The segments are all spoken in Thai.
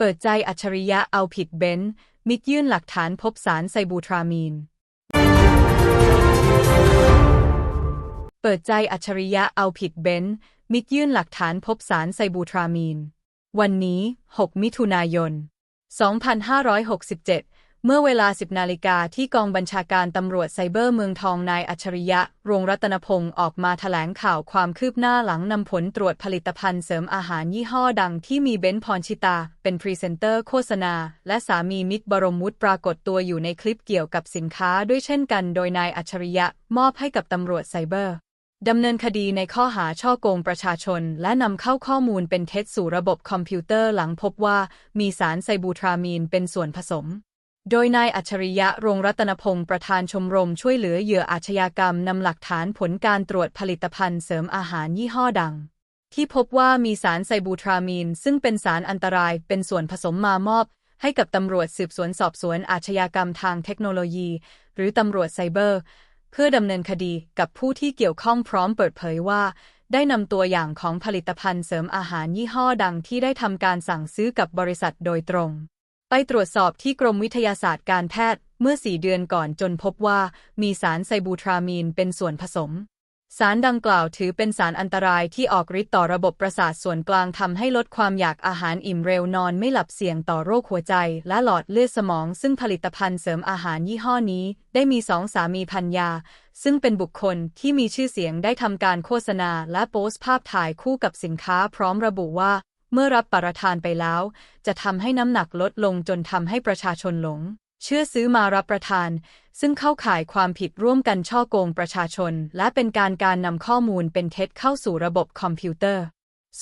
เปิดใจอัจฉริยะเอาผิดเบนซ์มิดยื่นหลักฐานพบสารไซบูทรามีน เปิดใจอัจฉริยะเอาผิดเบนซ์มิดยื่นหลักฐานพบสารไซบูทรามีน วันนี้ 6 มิถุนายน 2567 เมื่อเวลา 10 นาฬิกาที่กองบัญชาการตำรวจไซเบอร์เมืองทองนายอัจฉริยะรงรัตนพงศ์ออกมาแถลงข่าวความคืบหน้าหลังนำผลตรวจผลิตภัณฑ์เสริมอาหารยี่ห้อดังที่มีเบนซ์พรชิตา เป็นพรีเซนเตอร์โฆษณา และสามีมิกบรมวุฒิปรากฏตัวอยู่ในคลิปเกี่ยวกับสินค้าด้วยเช่นกันโดยนายอัจฉริยะ มอบให้กับตำรวจไซเบอร์ดำเนินคดีในข้อหาช่อโกงประชาชน และนำเข้าข้อมูลเป็นเท็จสู่ระบบคอมพิวเตอร์หลังพบว่ามีสารไซบูทรามีนเป็นส่วนผสม โดยนายอัจฉริยะรงรัตนพงศ์ประธานชมรมช่วยเหลือเหยื่ออาชญากรรมนำหลักฐานผลการตรวจผลิตภัณฑ์เสริมอาหารยี่ห้อดัง ที่พบว่ามีสารไซบูทรามีน ซึ่งเป็นสารอันตรายเป็นส่วนผสมมามอบ ให้กับตำรวจสืบสวนสอบสวนอาชญากรรมทางเทคโนโลยี หรือตำรวจไซเบอร์ เพื่อดำเนินคดีกับผู้ที่เกี่ยวข้องพร้อมเปิดเผยว่าได้นำตัวอย่างของผลิตภัณฑ์เสริมอาหารยี่ห้อดังที่ได้ทำการสั่งซื้อกับบริษัทโดยตรง ไปตรวจสอบที่กรมวิทยาศาสตร์การแพทย์เมื่อสี่เดือนก่อนจนพบว่ามีสารไซบูทรามีนเป็นส่วนผสม สารดังกล่าวถือเป็นสารอันตรายที่ออกฤทธิ์ต่อระบบประสาทส่วนกลางทำให้ลดความอยากอาหารอิ่มเร็วนอนไม่หลับเสี่ยงต่อโรคหัวใจ และหลอดเลือดสมอง ซึ่งผลิตภัณฑ์เสริมอาหารยี่ห้อนี้ ได้มีสองสามีพันยา ซึ่งเป็นบุคคลที่มีชื่อเสียงได้ทำการโฆษณาและโพสต์ภาพถ่ายคู่กับสินค้าพร้อมระบุว่า เมื่อรับประทานไปแล้ว จะทำให้น้ำหนักลดลงจนทำให้ประชาชนหลง เชื่อซื้อมารับประทาน ซึ่งเข้าข่ายความผิดร่วมกันช่อโกงประชาชน และเป็นการการนำข้อมูลเป็นเท็จเข้าสู่ระบบคอมพิวเตอร์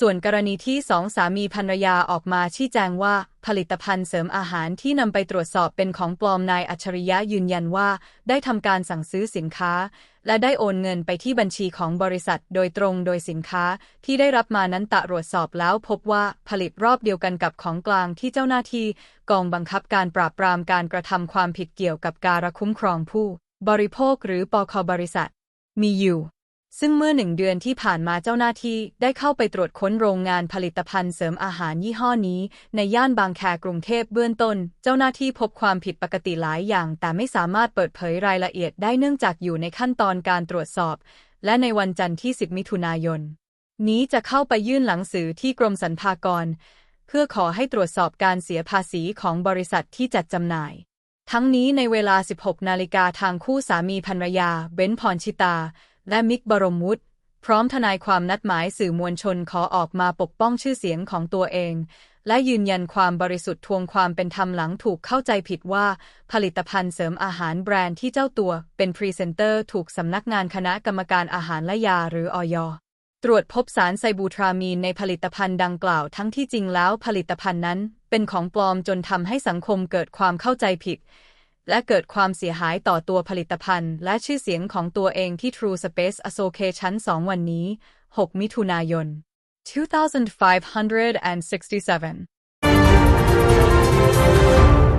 ส่วนกรณีที่สองสามีภรรยาออกมาชี้แจงว่า ผลิตภัณฑ์เสริมอาหารที่นำไปตรวจสอบเป็นของปลอมนายอัจฉริยะยืนยันว่า ได้ทำการสั่งซื้อสินค้า และได้โอนเงินไปที่บัญชีของบริษัทโดยตรงโดยสินค้าที่ได้รับมานั้นตรวจสอบแล้วพบว่าผลิตรอบเดียวกันกับของกลางที่เจ้าหน้าที่ กองบังคับการปราบปรามการกระทำความผิดเกี่ยวกับการคุ้มครองผู้ บริโภคหรือปคบริษัท มีอยู่ ซึ่งเมื่อหนึ่งเดือนที่ผ่านมาเจ้าหน้าที่ได้เข้าไปตรวจค้นโรงงานผลิตภัณฑ์เสริมอาหารยี่ห้อนี้ ในย่านบางแคกรุงเทพเบื้องต้น เจ้าหน้าที่พบความผิดปกติหลายอย่าง แต่ไม่สามารถเปิดเผยรายละเอียดได้เนื่องจากอยู่ในขั้นตอนการตรวจสอบ และในวันจันทร์ที่ 10 มิถุนายน นี้จะเข้าไปยื่นหนังสือที่กรมสรรพากร เพื่อขอให้ตรวจสอบการเสียภาษีของบริษัทที่จัดจำหน่าย ทั้งนี้ในเวลา 16 นาฬิกาทางคู่สามีภรรยาเบนพรชิตา และมิกบรมวุฒิพร้อมทนายความนัดหมายสื่อมวลชนขอออกมาปกป้องชื่อเสียงของตัวเอง และยืนยันความบริสุทธิ์ทวงความเป็นธรรมหลังถูกเข้าใจผิดว่า ผลิตภัณฑ์เสริมอาหารแบรนด์ที่เจ้าตัวเป็นพรีเซนเตอร์ถูกสำนักงานคณะกรรมการอาหารและยาหรืออย ตรวจพบสารไซบูทรามีนในผลิตภัณฑ์ดังกล่าวทั้งที่จริงแล้วผลิตภัณฑ์นั้น เป็นของปลอมจนทำให้สังคมเกิดความเข้าใจผิด และเกิดความเสียหายต่อตัวผลิตภัณฑ์ และชื่อเสียงของตัวเองที่ True Space Association 2วันนี้ 6 มิถุนายน 2567